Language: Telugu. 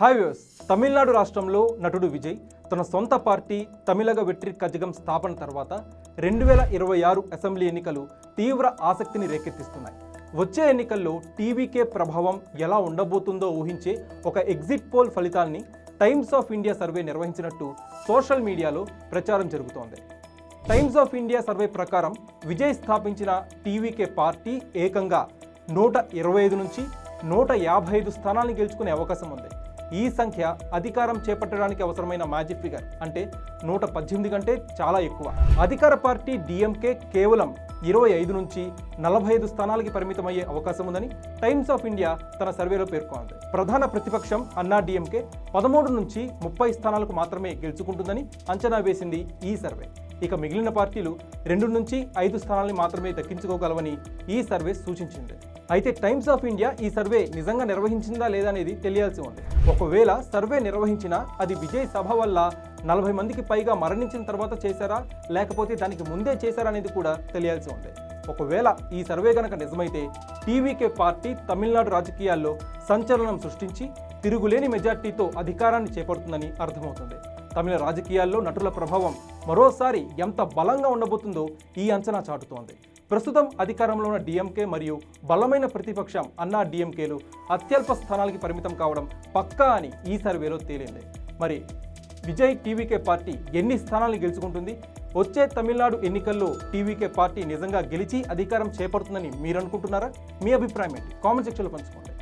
హాయ్ వ్యూస్ తమిళనాడు రాష్ట్రంలో నటుడు విజయ్ తన సొంత పార్టీ తమిళగ వెట్రి కజగం స్థాపన తర్వాత రెండు వేల ఇరవై ఆరు అసెంబ్లీ ఎన్నికలు తీవ్ర ఆసక్తిని రేకెత్తిస్తున్నాయి. వచ్చే ఎన్నికల్లో టీవీకే ప్రభావం ఎలా ఉండబోతుందో ఊహించే ఒక ఎగ్జిట్ పోల్ ఫలితాల్ని టైమ్స్ ఆఫ్ ఇండియా సర్వే నిర్వహించినట్టు సోషల్ మీడియాలో ప్రచారం జరుగుతోంది. టైమ్స్ ఆఫ్ ఇండియా సర్వే ప్రకారం విజయ్ స్థాపించిన టీవీకే పార్టీ ఏకంగా నూట ఇరవై ఐదు నుంచి నూట యాభై ఐదు స్థానాలను గెలుచుకునే అవకాశం ఉంది. ఈ సంఖ్య అధికారం చేపట్టడానికి అవసరమైన మ్యాజిక్ ఫిగర్ అంటే నూట పద్దెనిమిది కంటే చాలా ఎక్కువ. అధికార పార్టీ డిఎంకే కేవలం ఇరవై ఐదు నుంచి నలభై ఐదు స్థానాలకి పరిమితమయ్యే అవకాశం ఉందని టైమ్స్ ఆఫ్ ఇండియా తన సర్వేలో పేర్కొంది. ప్రధాన ప్రతిపక్షం అన్నా డిఎంకే పదమూడు నుంచి ముప్పై స్థానాలకు మాత్రమే గెలుచుకుంటుందని అంచనా వేసింది ఈ సర్వే. ఇక మిగిలిన పార్టీలు రెండు నుంచి ఐదు స్థానాల్ని మాత్రమే దక్కించుకోగలవని ఈ సర్వే సూచించింది. అయితే టైమ్స్ ఆఫ్ ఇండియా ఈ సర్వే నిజంగా నిర్వహించిందా లేదా అనేది తెలియాల్సి ఉంది. ఒకవేళ సర్వే నిర్వహించినా అది విజయ్ సభ వల్ల నలభై మందికి పైగా మరణించిన తర్వాత చేశారా? లేకపోతే దానికి ముందే చేశారా అనేది కూడా తెలియాల్సి ఉంది. ఒకవేళ ఈ సర్వే కనుక నిజమైతే టీవీకే పార్టీ తమిళనాడు రాజకీయాల్లో సంచలనం సృష్టించి తిరుగులేని మెజార్టీతో అధికారాన్ని చేపడుతుందని అర్థమవుతుంది. తమిళ రాజకీయాల్లో నటుల ప్రభావం మరోసారి ఎంత బలంగా ఉండబోతుందో ఈ అంచనా చాటుతోంది. ప్రస్తుతం అధికారంలో ఉన్న డిఎంకే మరియు బలమైన ప్రతిపక్షం అన్నా డిఎంకేలు అత్యల్ప స్థానాలకి పరిమితం కావడం పక్కా అని ఈ సర్వేలో తేలింది. మరి విజయ్ టీవీకే పార్టీ ఎన్ని స్థానాలు గెలుచుకుంటుంది? వచ్చే తమిళనాడు ఎన్నికల్లో టీవీకే పార్టీ నిజంగా గెలిచి అధికారం చేపడుతుందని మీరు అనుకుంటున్నారా మీ అభిప్రాయం ఏంటి? కామెంట్ సెక్షన్లో పంచుకోండి.